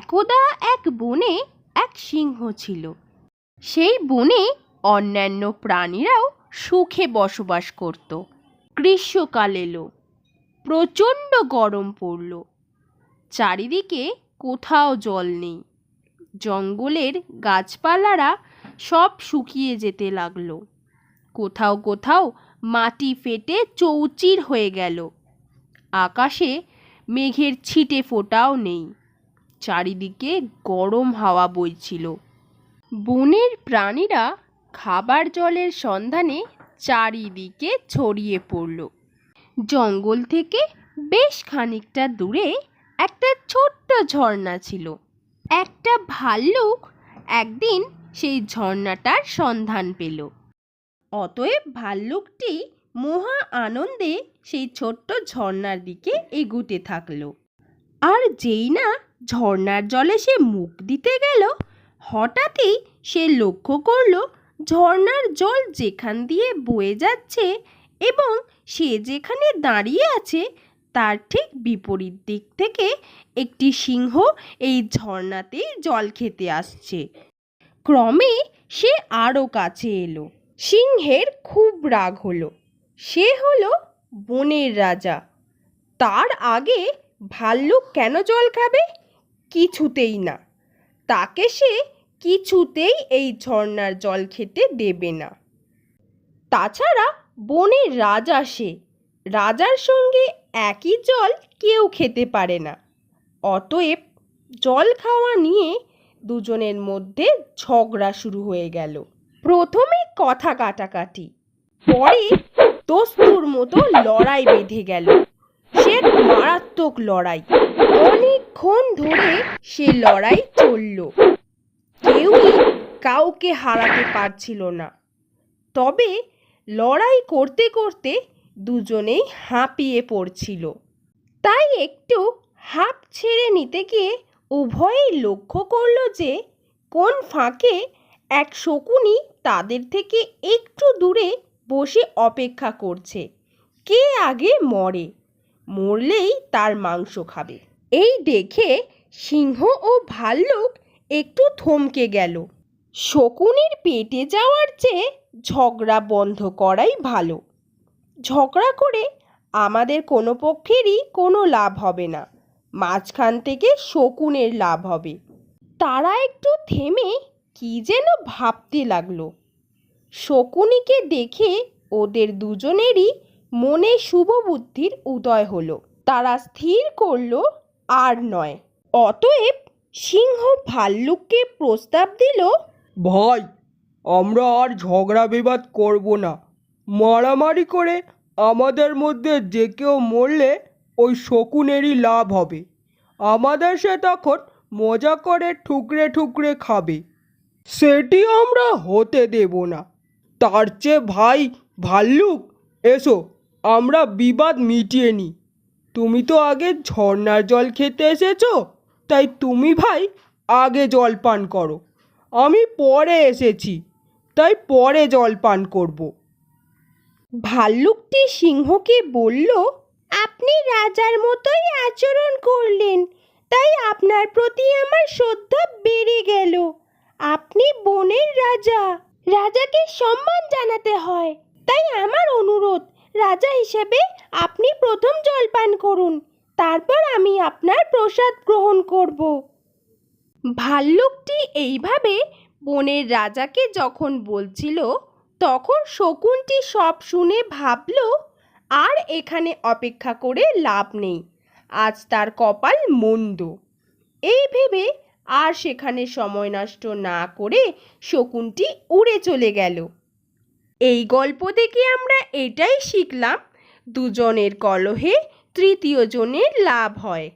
একদা এক বনে এক সিংহ ছিল। সেই বনে অন্যান্য প্রাণীরাও সুখে বসবাস করত। গ্রীষ্মকাল এলো, প্রচণ্ড গরম পড়ল। চারিদিকে কোথাও জল নেই। জঙ্গলের গাছপালারা সব শুকিয়ে যেতে লাগল। কোথাও কোথাও মাটি ফেটে চৌচির হয়ে গেল। আকাশে মেঘের ছিটে ফোটাও নেই। চারিদিকে গরম হাওয়া বইছিল। বনের প্রাণীরা খাবার জলের সন্ধানে চারিদিকে ছড়িয়ে পড়ল। জঙ্গল থেকে বেশ খানিকটা দূরে একটা ছোট্ট ঝর্ণা ছিল। একটা ভাল্লুক একদিন সেই ঝর্ণাটার সন্ধান পেল। অতএব ভাল্লুকটি মহা আনন্দে সেই ছোট্ট ঝর্ণার দিকে এগুতে থাকল। আর যেই না ঝর্ণার জলে সে মুখ দিতে গেল। হঠাৎই সে লক্ষ্য করল, ঝর্ণার জল যেখান দিয়ে বয়ে যাচ্ছে এবং সে যেখানে দাঁড়িয়ে আছে, তার ঠিক বিপরীত দিক থেকে একটি সিংহ এই ঝর্ণাতেই জল খেতে আসছে। ক্রমে সে আরও কাছে এলো। সিংহের খুব রাগ হলো। সে হলো বনের রাজা। তার আগে ভাল্লুক কেন জল খাবে? কিছুতেই না। তাকে সে কিছুতেই এই ঝর্ণার জল খেতে দেবে না। তাছাড়া বনের রাজা সে, রাজার সঙ্গে একই জল কেউ খেতে পারে না। অতএব জল খাওয়া নিয়ে দুজনের মধ্যে ঝগড়া শুরু হয়ে গেল। প্রথমে কথা কাটাকাটি, পরে দস্তুর মতো লড়াই বেঁধে গেল। সে মারাত্মক লড়াই অনেকক্ষণ ধরে সে লড়াই চলল। কেউই কাউকে হারাতে পারছিল না। তবে লড়াই করতে করতে দুজনেই হাঁপিয়ে পড়ছিল। তাই একটু হাঁপ ছেড়ে নিতে গিয়ে উভয়েই লক্ষ্য করল যে কোন ফাঁকে এক শকুনি তাদের থেকে একটু দূরে বসে অপেক্ষা করছে। কে আগে মরে? মরলেই তার মাংস খাবে। এই দেখে সিংহ ও ভাল্লুক একটু থমকে গেল। শকুনির পেটে যাওয়ার চেয়ে ঝগড়া বন্ধ করাই ভালো। ঝগড়া করে আমাদের কোনো পক্ষেরই কোনো লাভ হবে না। মাঝখান থেকে শকুনের লাভ হবে। তারা একটু থেমে কি যেন ভাবতে লাগল। শকুনিকে দেখে ওদের দুজনেরই মনে শুভ বুদ্ধির উদয় হলো। তারা স্থির করল আর নয়। অতএব সিংহ ভাল্লুককে প্রস্তাব দিল, ভাই, আমরা আর ঝগড়া বিবাদ করব না। মারামারি করে আমাদের মধ্যে যে কেউ মরলে ওই শকুনেরই লাভ হবে। আমাদের সে তখন মজা করে ঠুকরে ঠুকরে খাবে। সেটি আমরা হতে দেব না। তার চেয়ে ভাই ভাল্লুক, এসো, আমরা বিবাদ মিটিয়ে নিই। তুমি তো আগে ঝর্ণার জল খেতে এসেছ? তাই তুমি ভাই আগে জল পান করো। আমি পরে এসেছি, তাই পরে জল পান করব। ভাল্লুকটি সিংহকে বলল, আপনি রাজার মতোই আচরণ করলেন, তাই আপনার প্রতি আমার শ্রদ্ধা বেড়ে গেল। আপনি বনের রাজা, রাজাকে সম্মান জানাতে হয়, তাই আমার অনুরোধ রাজা হিসেবে আপনি প্রথম জলপান করুন, তারপর আমি আপনার প্রসাদ গ্রহণ করব। ভাল্লুকটি এইভাবে বনের রাজাকে যখন বলছিল, তখন শকুনটি সব শুনে ভাবল, আর এখানে অপেক্ষা করে লাভ নেই, আজ তার কপাল মন্দ। এই ভেবে আর সেখানে সময় নষ্ট না করে শকুনটি উড়ে চলে গেল। এই গল্প থেকে আমরা এটাই শিখলাম দুজনের কলহে তৃতীয় জনের লাভ হয়।